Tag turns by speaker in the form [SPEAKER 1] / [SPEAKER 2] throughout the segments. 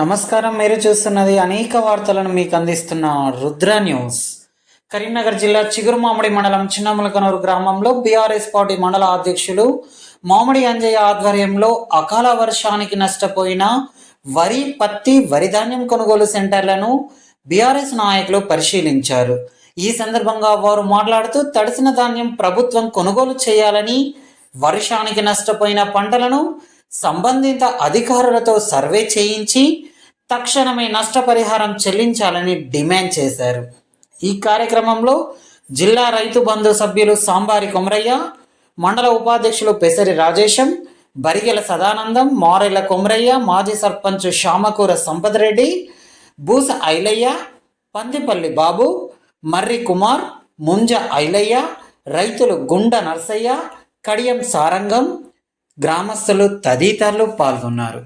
[SPEAKER 1] నమస్కారం మీరు చూస్తున్నది అనేక వార్తలను మీకు అందిస్తున్న రుద్ర న్యూస్. కరీంనగర్ జిల్లా చిగురుమామిడి మండలం చిన్నములకనూరు గ్రామంలో బీఆర్ఎస్ పార్టీ మండల అధ్యక్షులు మామిడి అంజయ్య ఆధ్వర్యంలో అకాల వర్షానికి నష్టపోయిన వరి పత్తి వరిధాన్యం కొనుగోలు సెంటర్లను బీఆర్ఎస్ నాయకులు పరిశీలించారు. ఈ సందర్భంగా వారు మాట్లాడుతూ తడిసిన ధాన్యం ప్రభుత్వం కొనుగోలు చేయాలని వర్షానికి నష్టపోయిన పంటలను సంబంధిత అధికారులతో సర్వే చేయించి తక్షణమే నష్టపరిహారం చెల్లించాలని డిమాండ్ చేశారు. ఈ కార్యక్రమంలో జిల్లా రైతు బంధు సభ్యులు సాంబారి కొమరయ్య మండల ఉపాధ్యక్షులు పెసరి రాజేశం బరిగెల సదానందం మారెల కొమరయ్య మాజీ సర్పంచ్ శ్యామకూర సంపదరెడ్డి బూస ఐలయ్య పందిపల్లి బాబు మర్రి కుమార్ ముంజ ఐలయ్య రైతులు గుండ నర్సయ్య కడియం సారంగం గ్రామస్తులు తదితరులు పాల్గొన్నారు.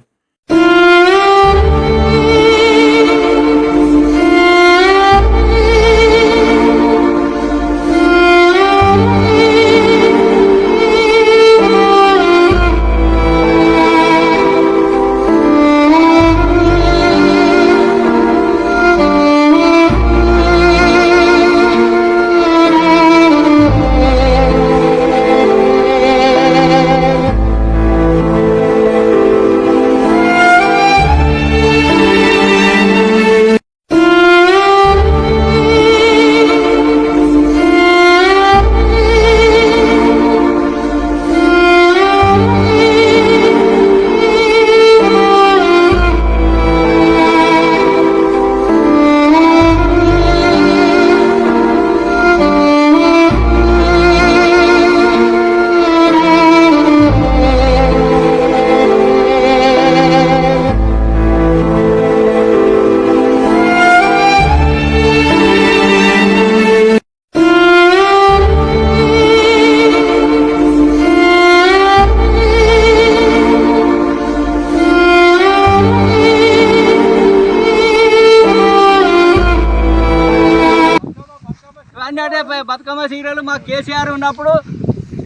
[SPEAKER 2] బ- బతుకమ్మ సీరియల్ మా కేసీఆర్ ఉన్నప్పుడు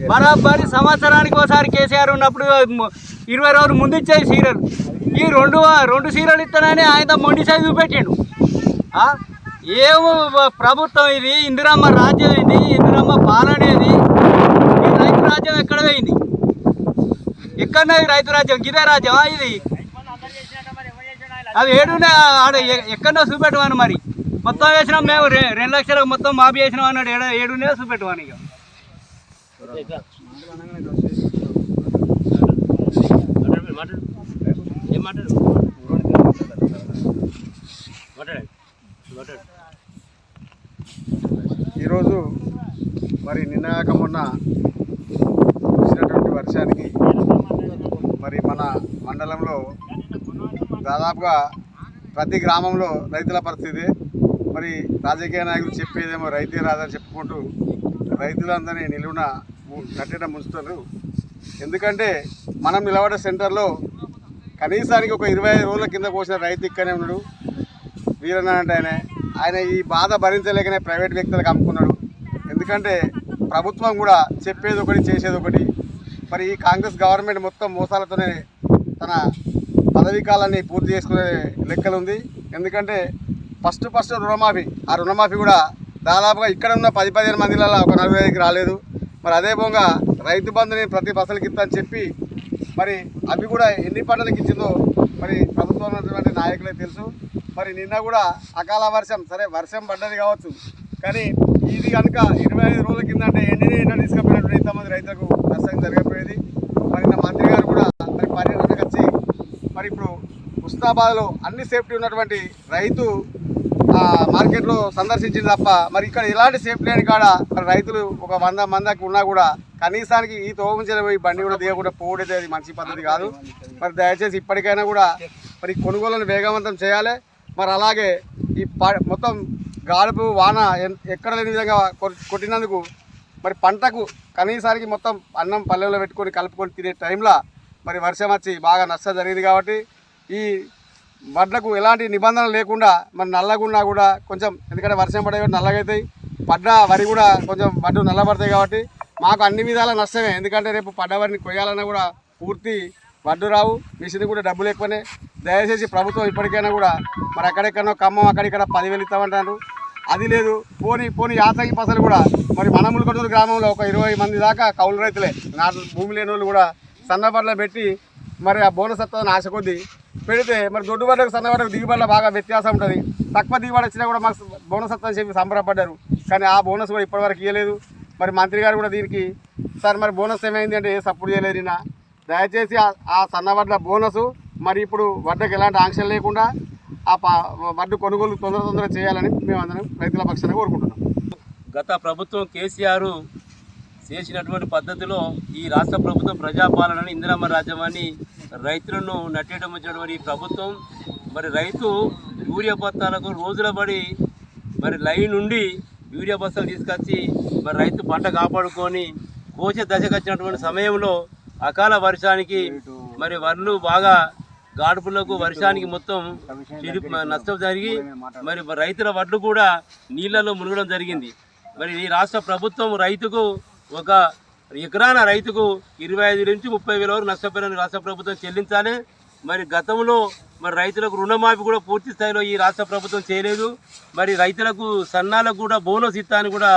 [SPEAKER 2] బరాబరి సంవత్సరానికి ఒకసారి కేసీఆర్ ఉన్నప్పుడు ఇరవై రోజులు ముందు ఇచ్చేది సీరియల్. ఈ రెండు రెండు సీరియల్ ఇస్తానని ఆయన మొండి సైజు చూపెట్టిండు? ఏమో ప్రభుత్వం ఇది ఇందిరమ్మ రాజ్యం ఇది ఇందిరమ్మ పాలన ఇది. ఈ రైతు రాజ్యం ఎక్కడ పోయింది? ఎక్కడన్నా రైతు రాజ్యం గిదే రాజ్యమా ఇది? అవి ఏడునే ఆడ ఎక్కడో చూపెట్టమని మరి. మొత్తం వేసినాం మేము రెండు లక్షలకు మొత్తం మాఫీ చేసినాం అన్నాడు. ఏడ ఏడు చూపెట్టమని ఇక.
[SPEAKER 3] ఈరోజు మరి నిన్నగాక మొన్న కురిసినటువంటి వర్షానికి మరి మన మండలంలో దాదాపుగా ప్రతి గ్రామంలో రైతుల పరిస్థితి మరి రాజకీయ నాయకులు చెప్పేదేమో రైతే రాదని చెప్పుకుంటూ రైతులందరినీ నిలువున కట్టడం ముంచుతారు ఎందుకంటే మనం నిలబడే సెంటర్లో కనీసానికి ఒక ఇరవై ఐదు రోజుల కింద పోసిన రైతు ఇక్కడనే ఉన్నాడు. వీరన్న అంటే ఆయన ఆయన ఈ బాధ భరించలేకనే ప్రైవేట్ వ్యక్తులకు అమ్ముకున్నాడు. ఎందుకంటే ప్రభుత్వం కూడా చెప్పేది ఒకటి చేసేది ఒకటి. మరి ఈ కాంగ్రెస్ గవర్నమెంట్ మొత్తం మోసాలతోనే తన పదవీ కాలాన్ని పూర్తి చేసుకునే లెక్కలు ఉంది ఎందుకంటే ఫస్ట్ ఫస్ట్ రుణమాఫీ. ఆ రుణమాఫీ కూడా దాదాపుగా ఇక్కడ ఉన్న పది పదిహేను మందిలలో ఒక నలభై ఐదుకి రాలేదు. మరి అదే విధంగా రైతు బంధుని ప్రతి ఫసలకి ఇస్తానని చెప్పి మరి అవి కూడా ఎన్ని పంటలకు ఇచ్చిందో మరి ప్రభుత్వం ఉన్నటువంటి నాయకులే తెలుసు. మరి నిన్న కూడా అకాల వర్షం సరే వర్షం పడ్డది కావచ్చు కానీ ఇది కనుక ఇరవై ఐదు రోజుల కింద అంటే ఎండిని ఎండ తీసుకుపోయినటువంటి ఇంతమంది రైతులకు నష్టం జరగకపోయేది. మరి నా మంత్రి గారు కూడా మరి పర్యటనకు వచ్చి మరి ఇప్పుడు హుస్నాబాద్లో అన్ని సేఫ్టీ ఉన్నటువంటి రైతు మార్కెట్లో సందర్శించింది తప్ప మరి ఇక్కడ ఇలాంటి సేఫ్ లేని కాడ మరి రైతులు ఒక వంద మందికి ఉన్నా కూడా కనీసానికి ఈ తోమించిన పోయి బండి కూడా దిగకుండా పోవడైతే అది మంచి పద్ధతి కాదు. మరి దయచేసి ఇప్పటికైనా కూడా మరి కొనుగోలను వేగవంతం చేయాలి. మరి అలాగే ఈ ప- మొత్తం గాడుపు వాన ఎక్కడ లేని విధంగా కొ- కొట్టినందుకు మరి పంటకు కనీసానికి మొత్తం అన్నం పల్లెల్లో పెట్టుకొని కలుపుకొని తినే టైంలో మరి వర్షం వచ్చి బాగా నష్టం జరిగింది కాబట్టి ఈ వడ్లకు ఎలాంటి నిబంధనలు లేకుండా మరి నల్లగున్నా కూడా కొంచెం ఎందుకంటే వర్షం పడే నల్లగైతాయి. పడ్డ వరి కూడా కొంచెం వడ్డు నల్లబడతాయి కాబట్టి మాకు అన్ని విధాల నష్టమే. ఎందుకంటే రేపు పడ్డ వరిని కొయ్యాలన్నా కూడా పూర్తి వడ్డు రావు. మిషన్ కూడా డబ్బులు ఎక్కువనే. దయచేసి ప్రభుత్వం ఇప్పటికైనా కూడా మరి అక్కడెక్కడో ఖమ్మం అక్కడిక్కడ పదివేలు ఇస్తామంటారు. అది లేదు. పోని పోని యాసంగి పసలు కూడా మరి మనములు గ్రామంలో ఒక ఇరవై మంది దాకా కౌలు రైతులే. నా భూమి లేని వాళ్ళు కూడా సన్నబడ్ల పెట్టి మరి ఆ బోనస్ వస్తుందని ఆశ కొద్దీ పెడితే మరి దొడ్డు బడ్డకు సన్నబడ్డకు దిగుబడిలో బాగా వ్యత్యాసం ఉంటుంది. తక్కువ దిగుబడి వచ్చినా కూడా మాకు బోనస్ వస్తుందని చెప్పి సంబరపడ్డారు. కానీ ఆ బోనస్ కూడా ఇప్పటివరకు ఇవ్వలేదు మరి మంత్రి గారు కూడా దీనికి సార్ మరి బోనస్ ఏమైంది అంటే ఏ సపోర్ట్ చేయలేదు నిన్న. దయచేసి ఆ- ఆ సన్నవడ్ల మరి ఇప్పుడు వడ్డకు ఎలాంటి ఆంక్షలు లేకుండా ఆ ప- వడ్డు కొనుగోలు తొందర తొందర చేయాలని మేము అందరం రైతుల పక్షాన కోరుకుంటున్నాం.
[SPEAKER 4] గత ప్రభుత్వం కేసీఆర్ చేసినటువంటి పద్ధతిలో ఈ రాష్ట్ర ప్రభుత్వం ప్రజాపాలనని ఇందిరామ రాజ్యమాన్ని రైతులను నట్టేయడం వచ్చినటువంటి ఈ ప్రభుత్వం మరి రైతు యూరియా బత్తాలకు రోజుల పడి మరి లైన్ నుండి యూరియా బస్తాలు తీసుకొచ్చి మరి రైతు పంట కాపాడుకొని కోసే దశకు వచ్చినటువంటి సమయంలో అకాల వర్షానికి మరి వడ్లు బాగా గాడుపులకు వర్షానికి మొత్తం నష్టం జరిగి మరి రైతుల వడ్లు కూడా నీళ్ళలో మునగడం జరిగింది. మరి ఈ రాష్ట్ర ప్రభుత్వం రైతుకు ఒక ఎకరాన రైతుకు ఇరవై ఐదు నుంచి ముప్పై వేల వరకు నష్టపోయిన రాష్ట్ర ప్రభుత్వం చెల్లించాలి. మరి గతంలో మరి రైతులకు రుణమాఫీ కూడా పూర్తి స్థాయిలో ఈ రాష్ట్ర ప్రభుత్వం చేయలేదు. మరి రైతులకు సన్నాలకు కూడా బోనస్ ఇస్తాను కూడా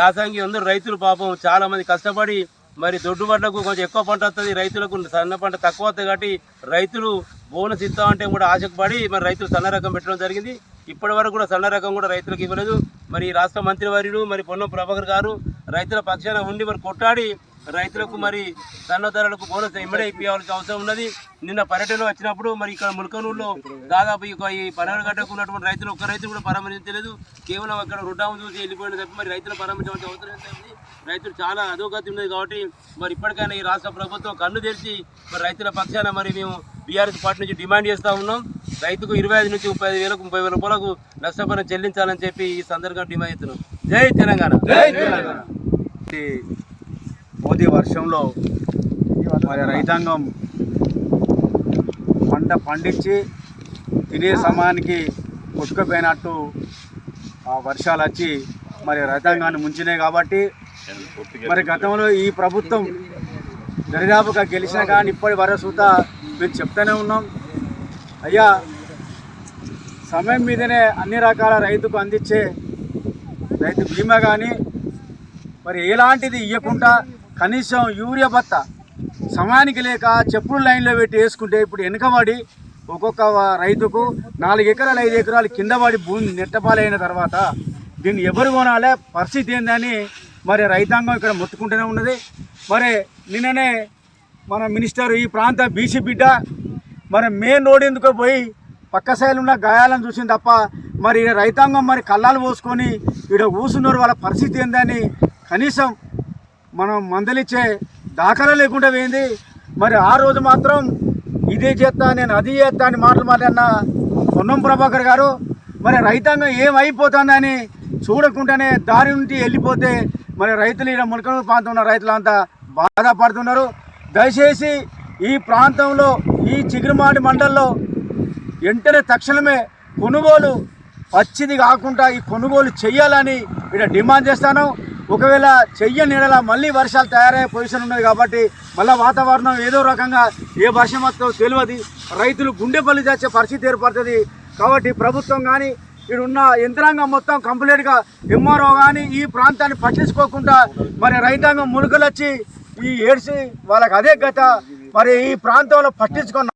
[SPEAKER 4] యాసంగి అందరూ రైతులు పాపం చాలామంది కష్టపడి మరి దొడ్డు పంటకు కొంచెం ఎక్కువ పంట వస్తుంది రైతులకు సన్న పంట తక్కువ వస్తుంది కాబట్టి రైతులు బోనస్ ఇస్తామంటే కూడా ఆశకు పడి మరి రైతులు సన్న రకం పెట్టడం జరిగింది. ఇప్పటి వరకు కూడా సన్న రకం కూడా రైతులకు ఇవ్వలేదు. మరి ఈ రాష్ట్ర మంత్రివర్యులు మరి పొన్నం ప్రభాకర్ గారు రైతుల పక్షాన ఉండి మరి కొట్టాడి రైతులకు మరి సన్న ధరలకు బోనస్ ఇమ్మడే ఇప్పించాల్సిన అవసరం ఉన్నది. నిన్న పర్యటన వచ్చినప్పుడు మరి ఇక్కడ ములకనూరులో దాదాపు ఈ ఈ పన్నెండు ఉన్నటువంటి రైతులు ఒక్క రైతు కూడా పరామర్శించలేదు. కేవలం అక్కడ రుడ్డాము చూసి వెళ్ళిపోయిన తప్ప మరి రైతులు పరామర్శించాల్సిన అవసరం ఏంటంటే రైతులు చాలా అధోగతి ఉన్నది కాబట్టి మరి ఇప్పటికైనా ఈ రాష్ట్ర ప్రభుత్వం కన్ను తెరిచి మరి రైతుల పక్షాన మరి మేము బీఆర్ఎస్ పార్టీ నుంచి డిమాండ్ చేస్తూ ఉన్నాం. రైతుకు ఇరవై ఐదు నుంచి ముప్పై ఐదు వేలకు ముప్పై వేల రూపాయలకు నష్టపరం చెల్లించాలని చెప్పి ఈ సందర్భంగా డిమాండ్ చేస్తున్నాం. జై తెలంగాణ. జై తెలంగాణ.
[SPEAKER 5] మోదీ వర్షంలో మరి రైతాంగం పంట పండించి తినే సమయానికి కొట్టుకుపోయినట్టు ఆ వర్షాలు వచ్చి మరి రైతాంగాన్ని ముంచినాయి కాబట్టి మరి గతంలో ఈ ప్రభుత్వం దరిదాపుగా గెలిచిన కానీ ఇప్పటి వరకు మేము చెప్తూనే ఉన్నాం. అయ్యా సమయం మీదనే అన్ని రకాల రైతుకు అందించే రైతు బీమా కానీ మరి ఎలాంటిది ఇవ్వకుండా కనీసం యూరియా బత్త సమయానికి లేక చెప్పులు లైన్లో పెట్టి వేసుకుంటే ఇప్పుడు వెనుకబడి ఒక్కొక్క రైతుకు నాలుగు ఎకరాలు ఐదు ఎకరాలు కింద పడి భూమి నెట్టపాలైన తర్వాత దీన్ని ఎవరు కొనాలి? పరిస్థితి ఏందని మరి రైతాంగం ఇక్కడ మొత్తుకుంటూనే ఉన్నది. మరి నిన్ననే మన మినిస్టర్ ఈ ప్రాంత బీసీ బిడ్డ మరి మెయిన్ రోడ్ ఎందుకో పోయి పక్క సైడ్ ఉన్న గాయాలను చూసింది తప్ప మరి ఈడ రైతాంగం మరి కళ్ళాలు పోసుకొని ఇక్కడ కూసున్నారు వాళ్ళ పరిస్థితి ఏందని కనీసం మనం మందలిచ్చే దాఖలా లేకుండా పోయింది. మరి ఆ రోజు మాత్రం ఇదే చేస్తా నేను అది చేస్తా అని మాటలు మాట్లాడిన పొన్నం ప్రభాకర్ గారు మరి రైతాంగం ఏమైపోతుందని చూడకుండానే దారి నుండి వెళ్ళిపోతే మరి రైతులు ఇక్కడ ములకనూరు ప్రాంతం ఉన్న రైతులంతా బాధపడుతున్నారు. దయచేసి ఈ ప్రాంతంలో ఈ చిగురుమాడి మండల్లో వెంటనే తక్షణమే కొనుగోలు పచ్చిది కాకుండా ఈ కొనుగోలు చేయాలని ఇక్కడ డిమాండ్ చేస్తాను. ఒకవేళ చెయ్య నీడలా మళ్ళీ వర్షాలు తయారయ్యే పొజిషన్ ఉన్నది కాబట్టి మళ్ళీ వాతావరణం ఏదో రకంగా ఏ వర్షం వస్తుందో తెలియదు. రైతులు గుండె పల్లి తెచ్చే పరిస్థితి ఏర్పడుతుంది. కాబట్టి ప్రభుత్వం కానీ ఇక్కడ ఉన్న యంత్రాంగం మొత్తం కంప్లీట్గా ఎంఆర్ఓ కానీ ఈ ప్రాంతాన్ని పట్టించుకోకుండా మరి రైతాంగం మునుకలొచ్చి ఈ ఏడ్చి వాళ్ళకి అదే గత మరి ఈ ప్రాంతంలో పట్టించుకున్న